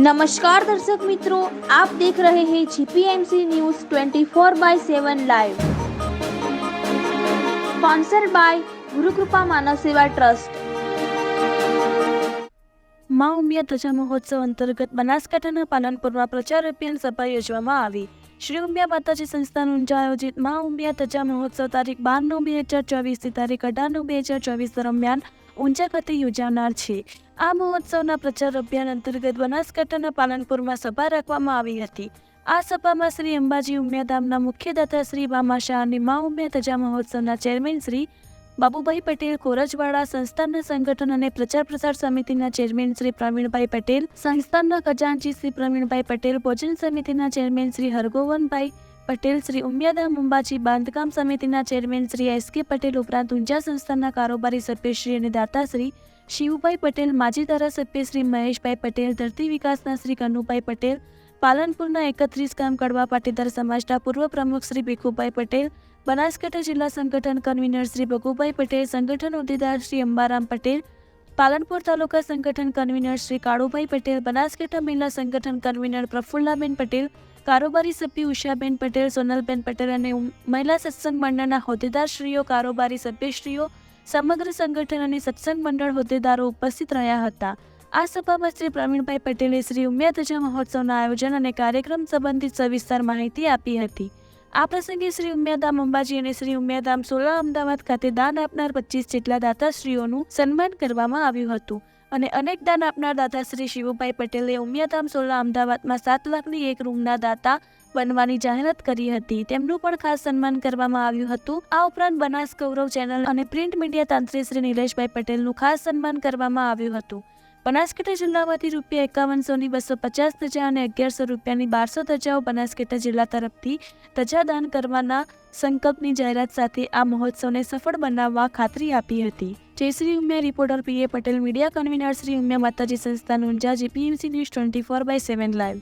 નમસ્કાર દર્શક મિત્રો આપ દેખ રહે હૈ GPMC news 24 by 7 live sponsor by Gurukrupa માનવ સેવા ટ્રસ્ટ મા ઉમિયા ધ્વજા મહોત્સવ અંતર્ગત બનાસકાંઠાના પાલનપુરમાં પ્રચાર અભિયાન સભા યોજવામાં આવી. શ્રી ઉમિયા માતાજી સંસ્થાનું ઊંઝા આયોજિત મા ઉમિયા ધજા મહોત્સવ તારીખ બાર નવ બે હજાર ચોવીસથી તારીખ અઢાર નવ બે હજાર ચોવીસ દરમિયાન ઊંઝા ખાતે યોજાનાર છે. આ મહોત્સવના પ્રચાર અભિયાન અંતર્ગત બનાસકાંઠાના પાલનપુરમાં સભા રાખવામાં આવી હતી. આ સભામાં શ્રી અંબાજી ઉમિયાધામના મુખ્યદાતા શ્રી બામા શાહ અને મા ઉમિયા ધજા મહોત્સવના ચેરમેન શ્રી બાબુભાઈ પટેલ, કોરજવાડા સંસ્થાનના સંગઠન અને પ્રચાર પ્રસાર સમિતિના ચેરમેન શ્રી પ્રવીણભાઈ પટેલ, સંસ્થાનના ખજાનચી શ્રી પ્રવીણભાઈ પટેલ, ભોજન સમિતિના ચેરમેન શ્રી હરગોવનભાઈ પટેલ શ્રી ઉમિયાધામ મુંબાજી બાંધકામ સમિતિના ચેરમેન શ્રી એસ કે પટેલ ઉપરાંત ઊંઝા સંસ્થાના કારોબારી સભ્યશ્રી અને દાતાશ્રી શિવભાઈ પટેલ, માજી ધારાસભ્ય શ્રી મહેશભાઈ પટેલ, ધરતી વિકાસના શ્રી કનુભાઈ પટેલ, પાલનપુરના એકત્રીસ ગામ કડવા પાટીદાર સમાજના પૂર્વ પ્રમુખ શ્રી ભીખુભાઈ પટેલ, બનાસકાંઠા જિલ્લા સંગઠન કન્વીનર શ્રી ભગુભાઈ પટેલ, સંગઠન હોદ્દેદાર શ્રી અંબારામ પટેલ, પાલનપુર તાલુકા સંગઠન કન્વીનર શ્રી કાળુભાઈ પટેલ, બનાસકાંઠા મહિલા સંગઠન કન્વીનર પ્રફુલ્લાબેન પટેલ કારોબારી સભ્ય ઉષાબેન પટેલ, સોનલબેન પટેલ અને મહિલા સત્સંગ મંડળના હોદ્દેદારશ્રીઓ, કારોબારી સભ્યશ્રીઓ, સમગ્ર સંગઠન અને સત્સંગ મંડળ હોદ્દેદારો ઉપસ્થિત રહ્યા હતા. આ સભામાં શ્રી પ્રવીણભાઈ પટેલે શ્રી ઉમિયા ધજા મહોત્સવના આયોજન અને કાર્યક્રમ સંબંધિત સવિસ્તાર માહિતી આપી હતી. આ પ્રસંગે શ્રી ઉમિયાધામ અંબાજી અને શ્રી ઉમિયાધામ સોલા અમદાવાદ ખાતે દાન આપનાર પચીસ જેટલા દાતાશ્રીઓનું સન્માન કરવામાં આવ્યું હતું. અને અનેક દાન આપનાર દાતા શ્રી શિવુભાઈ પટેલે ઉમિયાધામ સોલા અમદાવાદમાં સાત લાખની એક રૂમના દાતા બનવાની જાહેરાત કરી હતી. તેમનું પણ ખાસ સન્માન કરવામાં આવ્યું હતું. આ ઉપરાંત બનાસ ગૌરવ ચેનલ અને પ્રિન્ટ મીડિયા તંત્રી શ્રી નિલેશભાઈ પટેલનું ખાસ સન્માન કરવામાં આવ્યું હતું. બનાસકાંઠા જિલ્લામાંથી રૂપિયા એકાવનસોની બસો પચાસ ધજા અને અગિયારસો રૂપિયાની બારસો ધજાઓ બનાસકાંઠા જિલ્લા તરફથી ધજા દાન કરવાના સંકલ્પની જાહેરાત સાથે આ મહોત્સવને સફળ બનાવવા ખાતરી આપી હતી. Jayshree Umiya, reporter P A Patel, media convener Shri Umiya Mataji Sansthan Unjha GPMC news twenty four by seven live.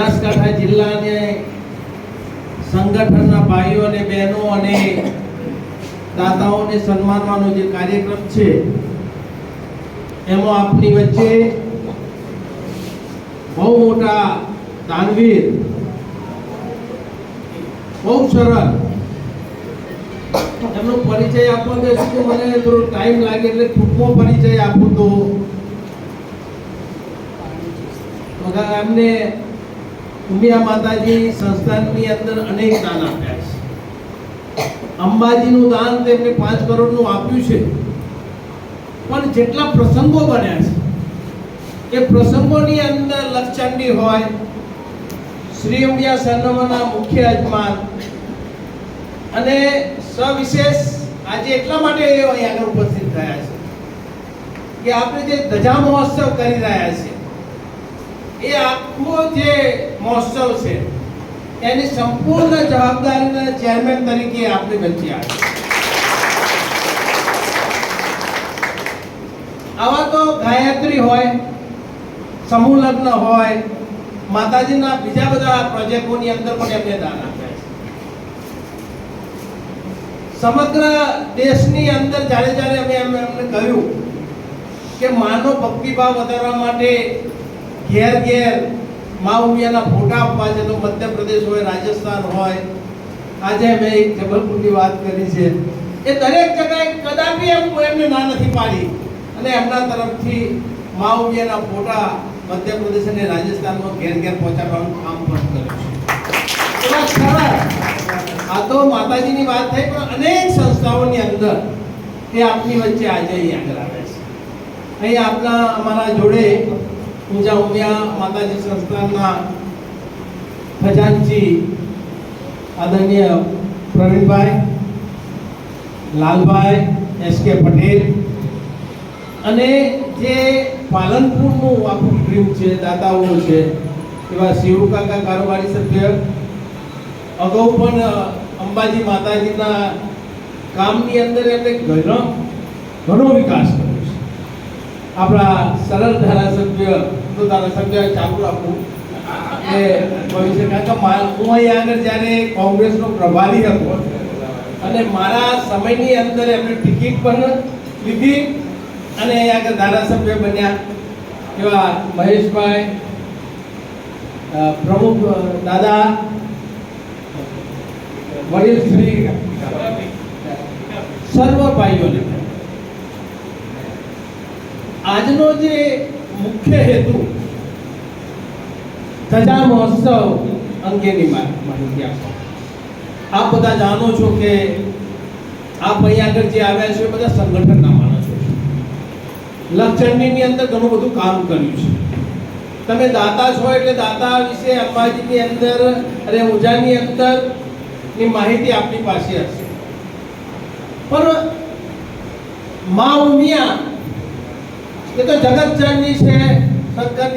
Banaskantha જિલ્લાને સંગઠનના ભાઈઓ અને બહેનો અને દાતાઓને સન્માનવાનો જે કાર્યક્રમ છે, એમાં આપની વચ્ચે બહુ મોટા દાનવીર, બહુ સરળ એમનો પરિચય આપવો બેસું શું મને થોડો ટાઈમ લાગે એટલે ટૂંકો પરિચય આપું તો. એમને ઉમિયા માતાજી સંસ્થાનની અંદર અનેક દાન આપ્યા છે. અંબાજીનું દાન તેમને પાંચ કરોડનું આપ્યું છે. પણ જેટલા પ્રસંગો બન્યા છે, એ પ્રસંગોની અંદર લક્ષચંડી હોય, શ્રી ઉમિયા સરનામાના મુખ્ય યજમાન, અને સવિશેષ આજે એટલા માટે અહીં આગળ ઉપસ્થિત થયા છે કે આપણે જે ધજા મહોત્સવ કરી રહ્યા છે એ આખો જે મહોત્સવ છે, એની સંપૂર્ણ જવાબદારીના ચેરમેન તરીકે આપણે બચી આવે આવા તો ગાયત્રી હોય, સમૂહ લગ્ન હોય, માતાજીના બીજા બધા પ્રોજેક્ટોની અંદર પણ એમને દાન આપ્યા છે. સમગ્ર દેશની અંદર જ્યારે જ્યારે અમે એમ એમને કહ્યું કે માનો ભક્તિભાવ વધારવા માટે ઘેર ઘેર મા ઉમિયાના ફોટા આપવા છે તો મધ્યપ્રદેશ હોય, રાજસ્થાન હોય. આજે મેં એક જબલપુરની વાત કરી છે. એ દરેક જગ્યાએ કદાપી એમ એમને ના નથી પાડી. અને એમના તરફથી મા ઉમિયાના ફોટા મધ્યપ્રદેશ અને રાજસ્થાનમાં ઘેર ઘેર પહોંચાડવાનું કામ પણ કર્યું છે. આ તો માતાજીની વાત થઈ, પણ અનેક સંસ્થાઓની અંદર એ આપની વચ્ચે આજે અહીં આગળ આવે છે. અહીં આપના, અમારા જોડે ઊંઝા ઉમિયા માતાજી સંસ્થાનના ખજાનચી આદરણીય પ્રવીણભાઈ લાલભાઈ એસ કે પટેલ અને જે પાલનપુરનું આખું ડ્રીમ છે, દાતાઓ છે, એવા શિવકાકા કારોબારી સભ્ય, અગાઉ પણ અંબાજી માતાજીના કામની અંદર એમને ઘણો ઘણો વિકાસ કર્યો આપણા સરળ ધારાસભ્ય તો ધારાસભ્ય ચાલુ રાખવું એ ભવિષ્ય કારણ કે મા- હું અહીંયા આગળ જ્યારે કોંગ્રેસનો પ્રભારી હતો અને મારા સમયની અંદર એમણે ટિકિટ પણ લીધી અને અહીંયા આગળ ધારાસભ્ય બન્યા એવા મહેશભાઈ પ્રમુખ દાદા વડીલ શ્રી સર્વ ભાઈઓને. આજનો જે મુખ્ય હેતુ ધજા મહોત્સવ અંગેની માહિતી આપવા આપ બધા જાણો છો કે આપ અહીંયા આગળ જે આવ્યા છો એ બધા સંગઠનના માણસો છે. લક્ષણની અંદર ઘણું બધું કામ કર્યું છે. તમે દાતા છો એટલે દાતા વિશે અંબાજીની અંદર અને ઉજાની અંદરની માહિતી આપની પાસે હશે. પણ મા ઉમિયા એ તો જગત જનની છે શંકરની